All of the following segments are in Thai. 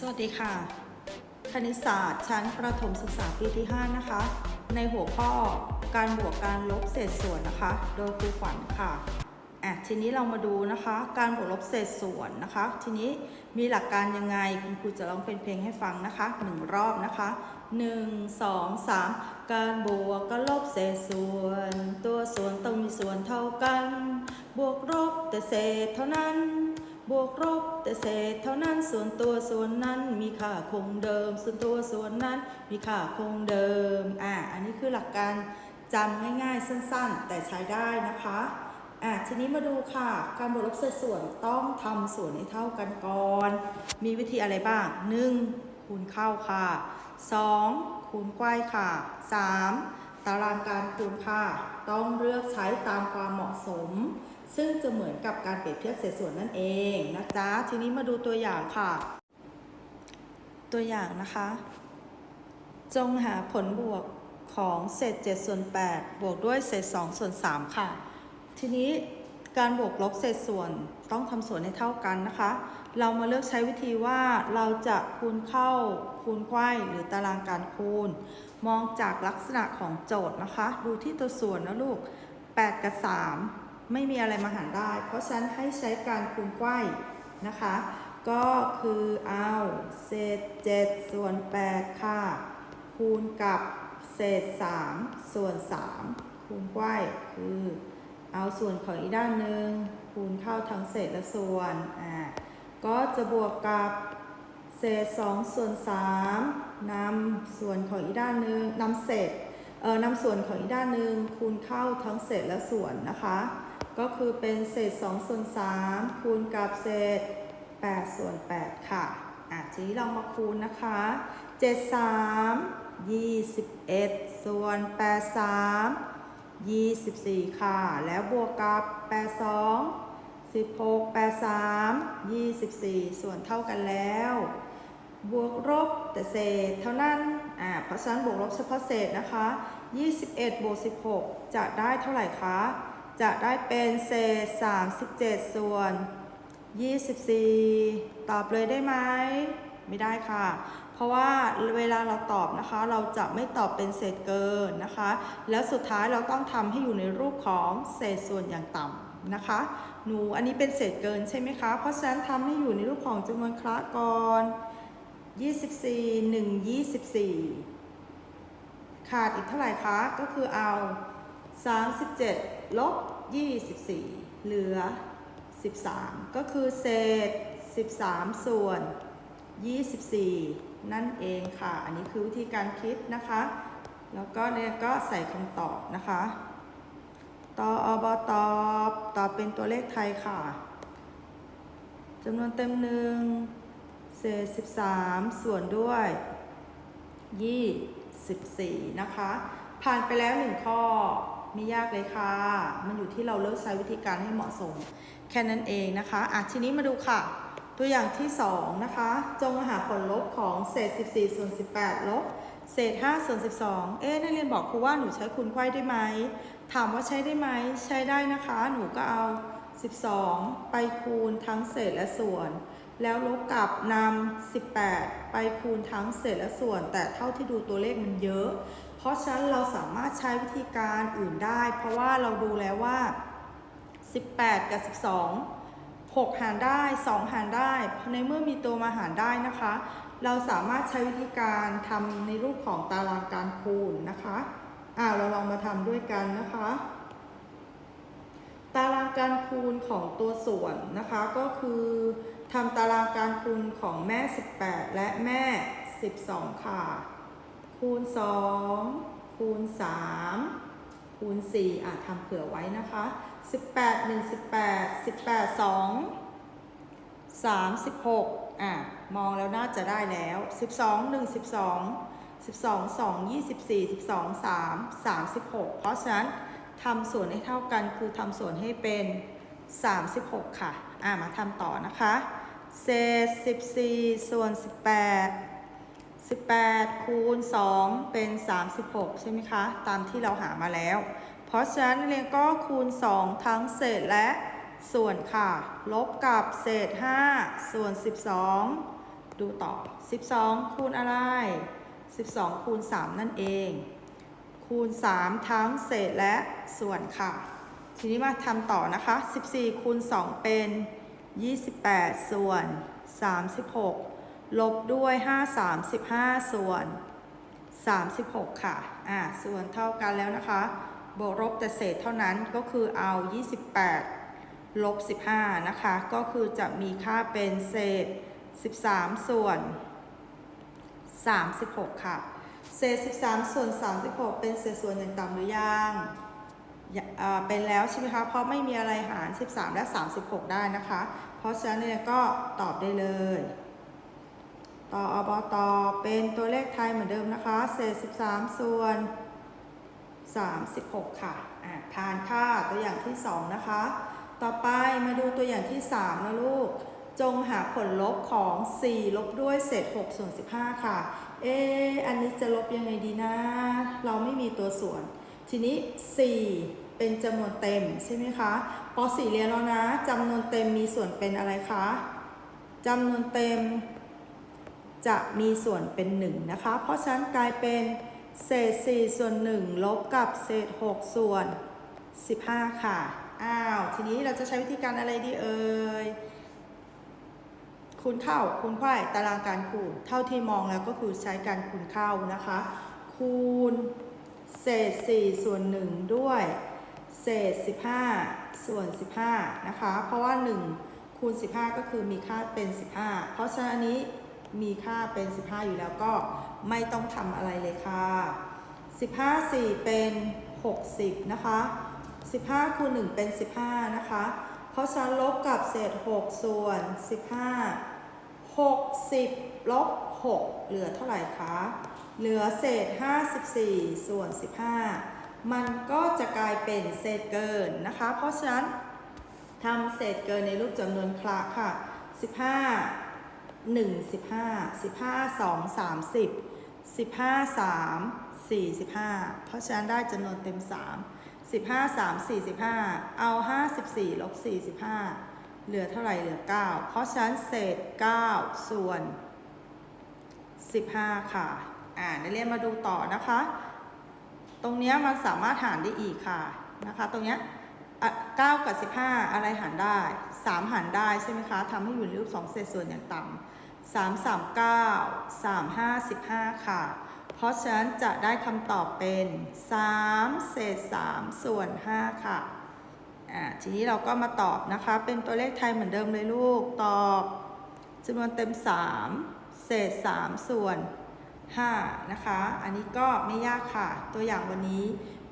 สวัสดีค่ะ คณิตศาสตร์ชั้นประถมศึกษาปีที่ 5 นะคะ ในหัวข้อการบวกการลบเศษส่วนนะคะ โดยครูขวัญค่ะอะ ทีนี้เรามาดูนะคะ การบวกลบเศษส่วนนะคะ ทีนี้มีหลักการยังไงคุณครูจะร้องเป็นเพลงให้ฟังนะคะหนึ่งรอบนะคะ 1 2 3 การบวกกับลบเศษส่วน ตัวส่วนต้องมีส่วนเท่ากัน บวกลบแต่เศษเท่านั้น บวกลบแต่เศษเท่านั้นส่วนตัวส่วนนั้นมีค่าคงเดิม ส่วนตัวส่วนนั้นมีค่าคงเดิมอ่าอันนี้คือหลักการจำง่ายๆสั้นๆ แต่ใช้ได้นะคะอ่าทีนี้มาดูค่ะ การบวกลบเศษส่วนต้องทำส่วนให้เท่ากันก่อน มีวิธีอะไรบ้าง 1. คูณเข้าค่ะ 2. คูณไกว้ค่ะ 3. ตารางการคูณค่ะต้องเลือกใช้ตามความเหมาะสม ซึ่งจะเหมือนกับการเปรียบเทียบเศษส่วนนั่นเองนะจ๊ะ ทีนี้มาดูตัวอย่างค่ะ ตัวอย่างนะคะ จงหาผลบวกของเศษ7ส่วน8บวกด้วยเศษ2ส่วน3ค่ะ ทีนี้การบวกลบเศษส่วนต้องทำส่วนให้เท่ากันนะคะ เรามาเลือกใช้วิธีว่าเราจะคูณเข้าคูณไขว้หรือตารางการคูณ มองจากลักษณะของโจทย์นะคะ ดูที่ตัวส่วนนะลูก 8 กับ 3 ไม่มีอะไรมาหารได้ เพราะฉะนั้นให้ใช้การคูณไขว้นะคะ ก็คือเอาเศษ 7 ส่วน 8 ค่ะ คูณกับเศษ 3 ส่วน 3 คูณไขว้คือ เอาส่วนของอีกด้านหนึ่งคูณเข้าทั้งเศษและส่วนอ่าก็จะบวกกับ เศษ2ส่วน3นำส่วนของอีกด้านหนึ่งนำเศษเออนำส่วนของอีกด้านหนึ่งคูณเข้าทั้งเศษและส่วนนะคะ ก็คือเป็นเศษ2ส่วน3คูณกับเศษ8ส่วน8ค่ะอะทีนี้เรามาคูณนะคะ7 3 21 ส่วน 8 3 24 ค่ะ แล้วบวกกับ 82 16 83 24 ส่วนเท่ากันแล้ว บวกลบแต่เศษเท่านั้นอ่าเพราะฉะนั้นบวกลบเฉพาะเศษนะคะ 21บวก16 จะได้เท่าไหร่คะ จะได้เป็นเศษ 37 ส่วน 24 ตอบเลยได้ไหม ไม่ได้ค่ะ เพราะว่าเวลาเราตอบนะคะ เราจะไม่ตอบเป็นเศษเกินนะคะ แล้วสุดท้ายเราต้องทำให้อยู่ในรูปของเศษส่วนอย่างต่ำนะคะ หนูอันนี้เป็นเศษเกินใช่ไหมคะ เพราะฉะนั้นทำให้อยู่ในรูปของจำนวนคละก่อน 24 1 24 ขาดอีกเท่าไหร่คะ ก็คือเอา 37 ลบ 24 เหลือ 13 ก็คือเศษ 13 ส่วน 24 นั่นเองค่ะ อันนี้คือวิธีการคิดนะคะ แล้วก็เนี่ยก็ใส่คำตอบนะคะตออบตอบตอบเป็นตัวเลขไทยค่ะจำนวนเต็มหนึ่ง เศษ 13 ส่วนด้วย 24 นะคะ ผ่านไปแล้วหนึ่งข้อไม่ยากเลยค่ะ มันอยู่ที่เราเลือกใช้วิธีการให้เหมาะสม แค่นั้นเองนะคะอะทีนี้มาดูค่ะ ตัวอย่างที่ 2 นะคะ จงหาผลลบของเศษ 14 ส่วน 18 ลบ เศษ 5 ส่วน 12 เอ๊ะนักเรียนบอกครูว่าหนูใช้คูณไขว้ได้ไหม ถามว่าใช้ได้ไหม ใช้ได้นะคะ หนูก็เอา 12 ไปคูณทั้งเศษและส่วน แล้วลบกับนำ18 ไปคูณทั้งเศษและส่วน แต่เท่าที่ดูตัวเลขมันเยอะ เพราะฉะนั้นเราสามารถใช้วิธีการอื่นได้ เพราะว่าเราดูแล้วว่า 18 กับ 12 6 หารได้ 2 หารได้ ในเมื่อมีตัวมาหารได้นะคะ เราสามารถใช้วิธีการทำในรูปของตารางการคูณนะคะ อ่าเราลองมาทำด้วยกันนะคะ ตารางการคูณของตัวส่วนนะคะ ก็คือทำตารางการคูณของแม่ 18 และแม่ 12 ค่ะ คูณ 2 คูณ 3 คูณ 4 อะทำเผื่อไว้นะคะ 18 1 18 18 2 36อะ มองแล้วน่าจะได้แล้ว 12 1 12 12 2 24 12 3 36 เพราะฉะนั้น ทำส่วนให้เท่ากันคือทำส่วนให้เป็น 36 ค่ะ อะมาทำต่อนะคะ เศษ 14 ส่วน 18 18 คูณ 2 เป็น 36 ใช่ไหมคะ ตามที่เราหามาแล้ว เพราะฉะนั้นกเรียนก็คูณ 2 ทั้งเศษและส่วนค่ะ ลบกับเศษ 5 ส่วน 12 ดูต่อ 12 คูณอะไร 12 คูณ 3 นั่นเอง คูณ 3 ทั้งเศษและส่วนค่ะ ทีนี้มาทำต่อนะคะ 14 คูณ 2 เป็น 28 ส่วน 36 ลบด้วย 5 35 ส่วน 36 ค่ะ อ่า ส่วนเท่ากันแล้วนะคะ บวกลบแต่เศษเท่านั้นก็คือเอา 28 ลบ 15 นะคะ ก็คือจะมีค่าเป็นเศษ 13 ส่วน 36 ค่ะ เศษ 13 ส่วน 36 เป็นเศษส่วนอย่างต่ำหรือยังอย่าอ่าเป็นแล้วใช่ไหมคะ เพราะไม่มีอะไรหาร 13 และ 36 ได้นะคะ เพราะฉะนั้นเนี่ยก็ตอบได้เลยต่ออบตอเป็นตัวเลขไทยเหมือนเดิมนะคะ เศษ 13 ส่วน 36 ค่ะอะทานค่าตัวอย่างที่ 2 นะคะ ต่อไปมาดูตัวอย่างที่ 3 นะลูก จงหาผลลบของ 4 ลบด้วยเศษ6ส่วน15 ค่ะ เอ๊ะอันนี้จะลบยังไงดีนะ เราไม่มีตัวส่วน ทีนี้ 4 เป็นจำนวนเต็มใช่ไหมคะป .4 เรียนแล้วนะจำนวนเต็มมีส่วนเป็นอะไรคะจำนวนเต็มจะมีส่วนเป็น 1 นะคะ เพราะฉะนั้นกลายเป็นเศษ 4 ส่วน 1 ลบกับเศษ 6 ส่วน 15 ค่ะ อ้าว ทีนี้เราจะใช้วิธีการอะไรดีเอ่ย คูณเข้าคูณไขว้ตารางการคูณ เท่าที่มองแล้วก็คือใช้การคูณเข้านะคะ คูณเศษ 4 ส่วน 1 ด้วย เศษ 15 ส่วน 15 นะคะ เพราะว่า 1 คูณ 15 ก็คือมีค่าเป็น 15 เพราะฉะนั้นอันนี้มีค่าเป็น 15 อยู่แล้วก็ไม่ต้องทำอะไรเลยค่ะ 15 4 เป็น 60 นะคะ 15คูณ1เป็น 15 นะคะ ราะฉะนั้นลบกับเศษ 6 ส่วน 15 60ลบ6เหลือเท่าไหร่คะ เหลือเศษ 54 ส่วน 15 มันก็จะกลายเป็นเศษเกินนะคะ เพราะฉะนั้นทำเศษเกินในรูปจำนวนคละค่ะ 15 1 15 15 2 30 15 3 45 เพราะฉะนั้นได้จำนวนเต็ม 3 15 3 45เอา54ลบ45เหลือเท่าไหร่เหลือ9เพราะฉะนั้นเศษ9ส่วน15ค่ะ อ่านักเรียนมาดูต่อนะคะ ตรงเนี้ยมันสามารถหารได้อีกค่ะนะคะ ตรงเนี้ยอะ9กับ15อะไรหารได้3หารได้ใช่ไหมคะทำให้อยู่ในรูป2เศษส่วนอย่างต่ำ3 3 9 3 5 15ค่ะ เพราะฉะนั้นจะได้คำตอบเป็น 3 เศษ 3 ส่วน 5 ค่ะ อ่า ทีนี้เราก็มาตอบนะคะ เป็นตัวเลขไทยเหมือนเดิมเลยลูก ตอบจำนวนเต็ม 3 เศษ 3 ส่วน 5 นะคะ อันนี้ก็ไม่ยากค่ะ ตัวอย่างวันนี้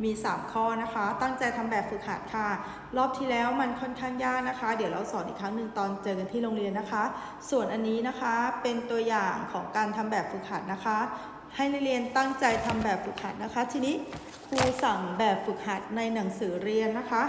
มี 3 ข้อนะคะ ตั้งใจทำแบบฝึกหัดค่ะ รอบที่แล้วมันค่อนข้างยากนะคะ เดี๋ยวเราสอนอีกครั้งหนึ่งตอนเจอกันที่โรงเรียนนะคะ ส่วนอันนี้นะคะเป็นตัวอย่างของการทำแบบฝึกหัดนะคะ ให้นักเรียนตั้งใจทำแบบฝึกหัดนะคะ ทีนี้ครูสั่งแบบฝึกหัดในหนังสือเรียนนะคะ